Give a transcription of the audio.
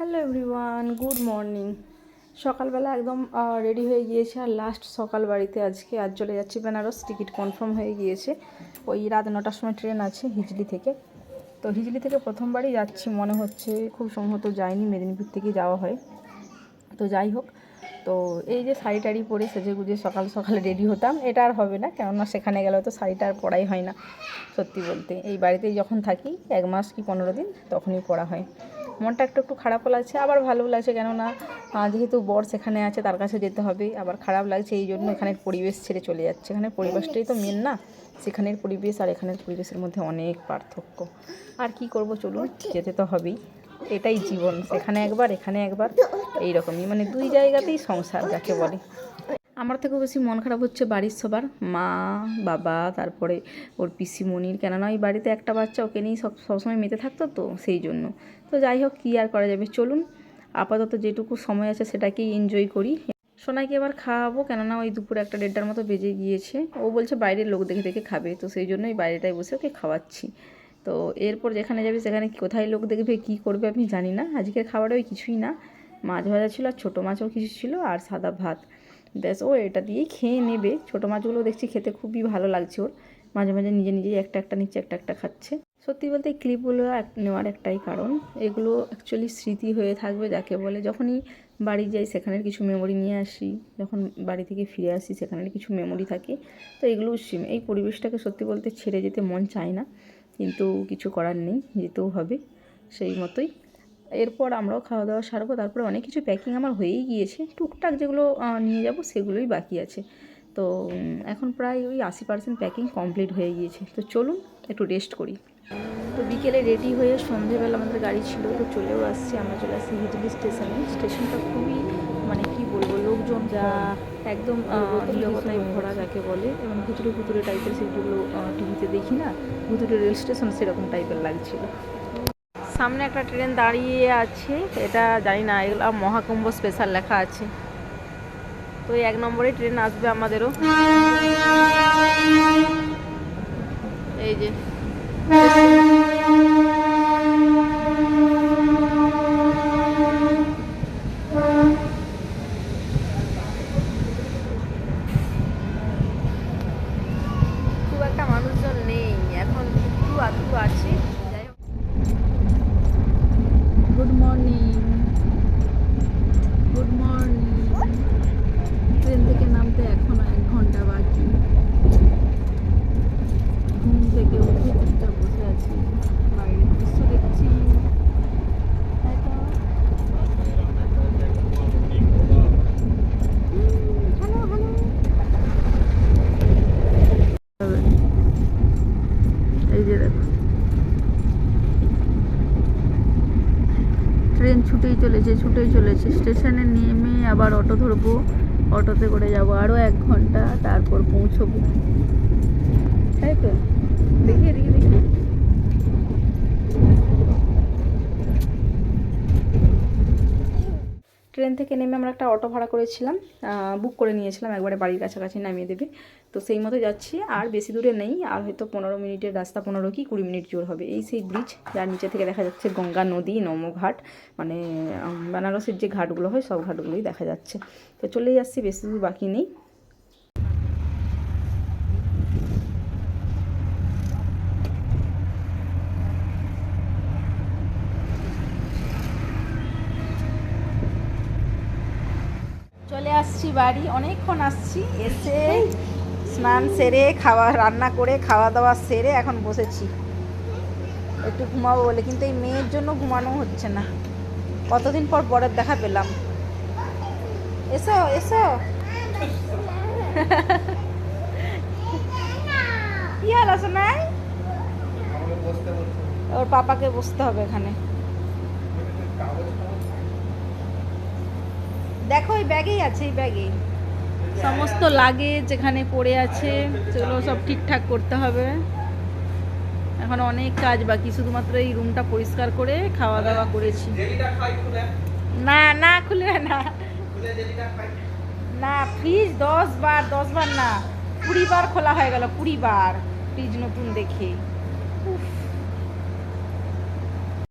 Hello everyone, good morning. সকালবেলা একদম ready হয়ে গিয়েছে আর লাস্ট সকাল বাড়িতে আজকে। আজ চলে যাচ্ছি বেনারস, টিকিট কনফার্ম হয়ে গিয়েছে। ওই রাত নটার সময় ট্রেন আছে হিজলি থেকে। তো হিজলি থেকে প্রথমবারই যাচ্ছি, মনে হচ্ছে খুব সম্ভবত যায়নি মেদিনীপুর থেকে যাওয়া হয়। তো যাই হোক, তো এই যে শাড়ি টাড়ি পরে সেজে গুজে সকাল সকালে রেডি হতাম। এটা আর হবে না, কেননা সেখানে গেলে তো শাড়িটা আর পরাই হয় না, সত্যি বলতে। এই বাড়িতেই যখন থাকি, এক মাস কি পনেরো দিন, তখনই পরা হয়। মনটা একটু একটু খারাপও লাগছে, আবার ভালোও লাগছে কেননা যেহেতু বর সেখানে আছে, তার কাছে যেতে হবে, আবার খারাপ লাগছে, এই জন্য এখানের পরিবেশ ছেড়ে চলে যাচ্ছে। এখানের পরিবেশটাই তো মেন না, সেখানের পরিবেশ আর এখানের পরিবেশের মধ্যে অনেক পার্থক্য। আর কি করব চলুন, যেতে তো হবেই। এটাই জীবন, সেখানে একবার, এখানে একবার এই রকমই মানে দুই জায়গাতেই সংসার, যাকে বলে। আমার থেকেও বেশি মন খারাপ হচ্ছে বাড়ির সবার। মা, বাবা, তারপরে ওর পিসিমণির কেননা ওই বাড়িতে একটা বাচ্চা ওকে নিয়েই সব, সবসময় মেতে থাকতো তো, সেই জন্য। তো যাই হোক, কী আর করা যাবে? চলুন, আপাতত যেটুকু সময় আছে সেটাকেই এনজয় করি। সোনাইকে এবার খাওয়াবো, কেননা ওই দুপুরে একটা দেড়টার মতো বেজে গিয়েছে। ও বলছে বাইরের লোক দেখে দেখে খাবে, তো সেই জন্যই বাইরেটায় বসে ওকে খাওয়াচ্ছি। তো এরপর যেখানে যাবে সেখানে কোথায় লোক দেখবে, কী করবে আমি জানি না। আজকের খাবারে ওই কিছুই না। মাছ ভাজা ছিল আর ছোটো মাছও কিছু ছিল আর সাদা ভাত। ব্যাস, ও এটা দিয়েই খেয়ে নেবে। ছোটো মাছগুলো দেখছি খেতে খুবই ভালো লাগছে ওর। মাঝে মাঝে নিজে নিজেই একটা একটা নিচ্ছে, একটা একটা খাচ্ছে। সত্যি বলতে এই ক্লিপগুলো নেওয়ার একটাই কারণ। এগুলো অ্যাকচুয়ালি স্মৃতি হয়ে থাকবে যাকে বলে। যখনই বাড়ি যাই সেখানের কিছু মেমোরি নিয়ে আসি। যখন বাড়ি থেকে ফিরে আসি সেখানের কিছু মেমোরি থাকে। তো এগুলো সিম- এই পরিবেশটাকে সত্যি বলতে ছেড়ে যেতে মন চায় না। কিন্তু কিছু করার নেই, যেতেও হবে। সেই মতোই এরপর আমরাও খাওয়া দাওয়া সারবো, তারপরে অনেক কিছু প্যাকিং আমার হয়েই গিয়েছে। টুকটাক যেগুলো নিয়ে যাব সেগুলোই বাকি আছে। তো এখন প্রায় ওই আশি পার্সেন্ট প্যাকিং কমপ্লিট হয়ে গিয়েছে। তো চলুন, একটু রেস্ট করি। তো বিকেলে রেডি হয়ে সন্ধেবেলা আমাদের গাড়ি ছিল, তো চলেও আসছি আমরা চলে আসছি হিজলি স্টেশনে স্টেশনটা খুবই মানে কি বলব, লোকজন যা একদম নীরবতায় ভরা যাকে বলে, এবং ভুতুরে ভুতুরে টাইপের সেগুলো টিভিতে দেখি না ভুতুরে রেল স্টেশন সেরকম টাইপের লাগছিল। সামনে একটা ট্রেন দাঁড়িয়ে আছে, এটা জানি না, এগুলো মহাকুম্ভ স্পেশাল লেখা আছে। তো এক নম্বরে ট্রেন আসবে আমাদেরও। এই যে। খুব একটা মানুষজন নেই, এখন একটু আধটু আছে যাই হোক good morning good morning train থেকে এখনও এক ঘণ্টা বাকি। ঘুম থেকে উঠে চুপচাপ বসে আছি। বাইরের দৃশ্য দেখছি। ট্রেন ছুটেই চলেছে ছুটেই চলেছে। স্টেশনে নেমে আবার অটো ধরবো। অটোতে করে যাব আরও এক ঘণ্টা তারপর পৌঁছবো। তাই তো দেখি এদিকে দেখি ট্রেন থেকে নেমে আমরা একটা অটো ভাড়া করেছিলাম বুক করে নিয়েছিলাম, একবারে বাড়ির কাছাকাছি নামিয়ে দেবে। তো সেই মতো যাচ্ছি, আর বেশি দূরে নেই, আর হয়তো পনেরো মিনিটের রাস্তা, পনেরো কি কুড়ি মিনিট জোর হবে। এই সেই ব্রিজ যার নিচে থেকে দেখা যাচ্ছে গঙ্গা নদী, নমঘাট মানে বেনারসের যে ঘাটগুলো হয়, সব ঘাটগুলোই দেখা যাচ্ছে। তো চলেই আসছি, বেশি দূর বাকি নেই চলে আসছি, বাড়ি, অনেকক্ষণ আসছি, এসে স্নান সেরে, খাওয়া, রান্না করে খাওয়া দাওয়া সেরে এখন বসেছি। একটু ঘুমাবো বলে, কিন্তু এই মেয়ের জন্য ঘুমানো হচ্ছে না। কতদিন পর বরের দেখা পেলাম। এসো এসো। কি হাল আছে নাই ওর পাপাকে বসতে হবে এখানে। দেখো, এই ব্যাগেই আছে, এই ব্যাগে সমস্ত লাগে যেখানে পড়ে আছে, সেগুলো সব ঠিকঠাক করতে হবে। এখন অনেক কাজ বাকি, শুধুমাত্র এই রুমটা পরিষ্কার করে খাওয়া দাওয়া করেছি। না না, খুলে না। না ফ্রিজ দশ বার দশ বার না, কুড়ি বার খোলা হয়ে গেল, কুড়ি বার। ফ্রিজ নতুন দেখে।